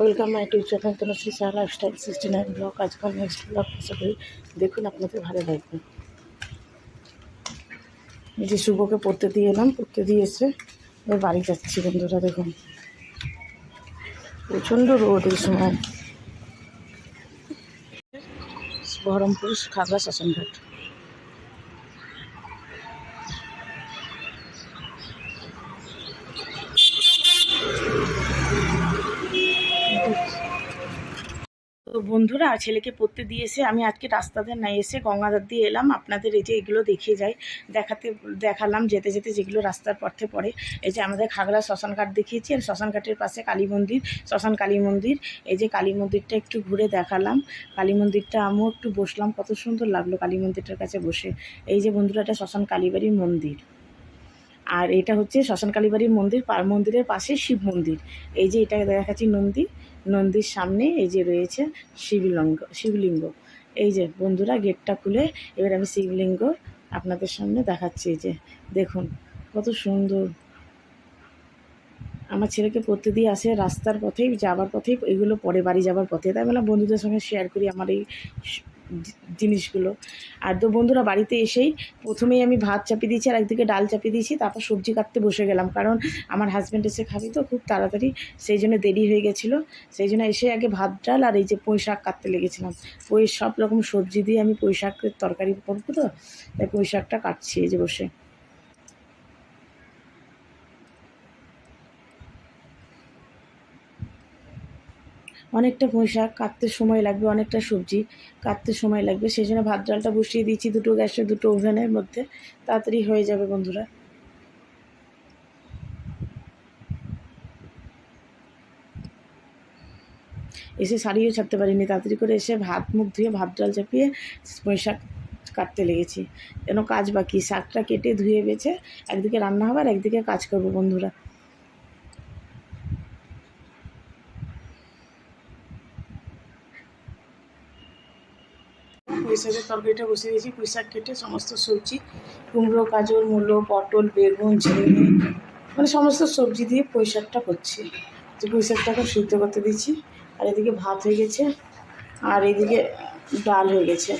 Welcome my to channel Tanushree Shah lifestyle sixty nine blog আজকাল next blog আশা করি। দেখুন আপনাদের ভালো লাগবে। এই যে শুভকে পড়তে দিয়ে এলাম, পড়তে দিয়ে এসে এবার বাড়ি যাচ্ছি বন্ধুরা, দেখুন। প্রচণ্ড রোদ এই সময়। বহরমপুর খাগড়া শ্মশানঘাট তো বন্ধুরা ছেলেকে পড়তে দিয়েছে আমি আজকে রাস্তাতে না এসে গঙ্গাধার দিয়ে এলাম। আপনাদের এই যে এগুলো দেখিয়ে যাই, দেখাতে, দেখালাম যেতে যেতে যেগুলো রাস্তার পথে পড়ে। এই যে আমাদের খাগড়া শ্মশানঘাট দেখিয়েছি, আর শ্মশানঘাটের পাশে কালী মন্দির, শ্মশান কালী মন্দির। এই যে কালী মন্দিরটা একটু ঘুরে দেখালাম। কালী মন্দিরটা আমিও একটু বসলাম, কত সুন্দর লাগল কালী মন্দিরটার কাছে বসে। এই যে বন্ধুরা, এটা শ্মশান কালীবাড়ির মন্দির। আর এটা হচ্ছে শ্মশান কালীবাড়ির মন্দির, পার মন্দিরের পাশে শিব মন্দির। এই যে এটা দেখাচ্ছি নন্দী নন্দীর সামনে এই যে রয়েছে শিবলিঙ্গ শিবলিঙ্গ। এই যে বন্ধুরা গেটটা খুলে এবার আমি শিবলিঙ্গ আপনাদের সামনে দেখাচ্ছি এই যে, দেখুন কত সুন্দর। আমার ছেলেকে পড়তে দিয়ে আসে রাস্তার পথেই, যাবার পথেই, এগুলো পরে বাড়ি যাবার পথে। তাই বললাম বন্ধুদের সঙ্গে শেয়ার করি আমার এই জিনিসগুলো। আর তো বন্ধুরা বাড়িতে এসেই প্রথমেই আমি ভাত চাপিয়ে দিয়েছি, আর একদিকে ডাল চাপিয়ে দিয়েছি, তারপর সবজি কাটতে বসে গেলাম। কারণ আমার হাজব্যান্ড এসে খাবি তো খুব তাড়াতাড়ি, সেই জন্য দেরি হয়ে গেছিল। সেই জন্য এসে আগে ভাত, ডাল আর এই যে পুঁই শাক কাটতে লেগেছিলাম। পুঁই সব রকম সবজি দিয়ে আমি পুঁই শাকের তরকারি করব তো, তাই পুঁই শাকটা কাটছি এই যে বসে। অনেকটা পুঁই শাক কাটতে সময় লাগবে, অনেকটা সবজি কাটতে সময় লাগবে। সেই জন্য ভাত, ডালটা বসিয়ে দিয়েছি দুটো গ্যাসে, দুটো ওভেনের মধ্যে। তাড়াতাড়ি হয়ে যাবে বন্ধুরা। এসে শাড়িও ছাড়তে পারিনি, তাড়াতাড়ি করে এসে ভাত, মুখ ধুয়ে ভাত, ডাল চাপিয়ে পুঁই শাক কাটতে লেগেছি। যেন কাজ বাকি? শাকটা কেটে ধুয়ে বেছে একদিকে রান্না হবে আর একদিকে কাজ করব বন্ধুরা। পুঁই শাকের তরকারিটা বসিয়ে দিয়েছি পুঁই শাক কেটে সমস্ত সবজি, কুমড়ো, গাজর, মূলো, পটল, বেগুন, ঝিঙে মানে সমস্ত সবজি দিয়ে পুঁই শাকটা করছি। যে পুঁই শাকটা এখন সিদ্ধ করতে দিচ্ছি, আর এদিকে ভাত হয়ে গেছে, আর এদিকে ডাল হয়ে গেছে।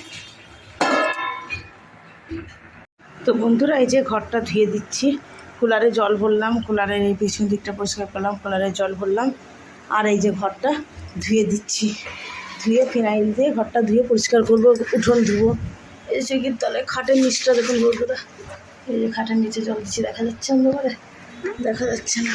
তো বন্ধুরা, এই যে ঘরটা ধুয়ে দিচ্ছি। কুলারে জল ভরলাম, কুলারের এই পিছন দিকটা পরিষ্কার করলাম, কুলারে জল ভরলাম, আর এই যে ঘরটা ধুয়ে দিচ্ছি। ধুয়ে ফিনাইল দিয়ে ঘরটা ধুয়ে পরিষ্কার করব, উঠোন ধুবো। এই যে কিন্তু তাহলে খাটের নিচটা দেখুন বলব এই যে খাটের নিচে জল দিচ্ছি, দেখা যাচ্ছে অন্ধকারে? দেখা যাচ্ছে না।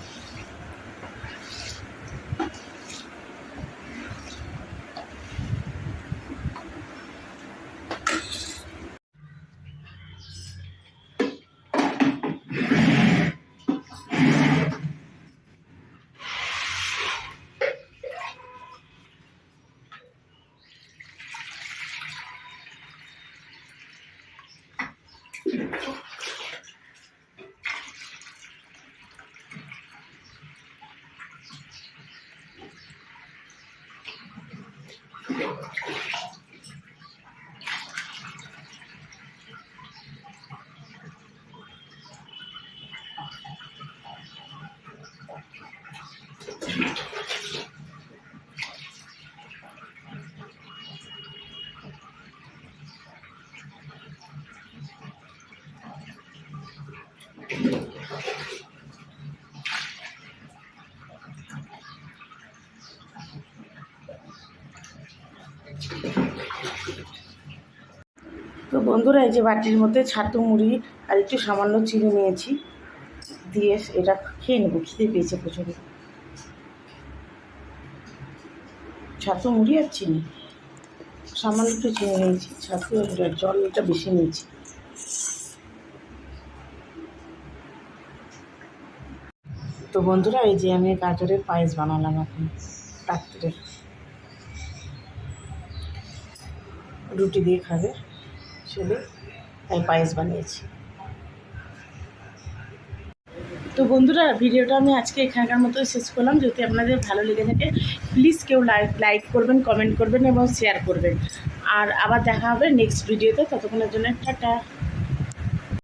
বন্ধুরা, এই যে বাটির মধ্যে ছাতু, মুড়ি আর একটু সামান্য চিনি নিয়েছি। দিয়ে এটা খেয়ে নেব, খিদে পেয়েছে প্রচুর। ছাতু, মুড়ি আর চিনি। সামান্য একটু চিনি নিয়েছি, ছাতু আর জলটা বেশি নিয়েছি। তো বন্ধুরা, এই যে আমি গাজরের পায়েস বানালাম এখন রাত্রে। রুটি দিয়ে খাবে। ছেলে তাই পায়েস বানিয়েছি। তো বন্ধুরা, ভিডিওটা আমি আজকে এখানকার মতো শেষ করলাম। যদি আপনাদের ভালো লেগে থাকে প্লিজ কেউ লাইক লাইক করবেন কমেন্ট করবেন এবং শেয়ার করবেন। আর আবার দেখা হবে নেক্সট ভিডিওতে ততক্ষণের জন্য টাটা।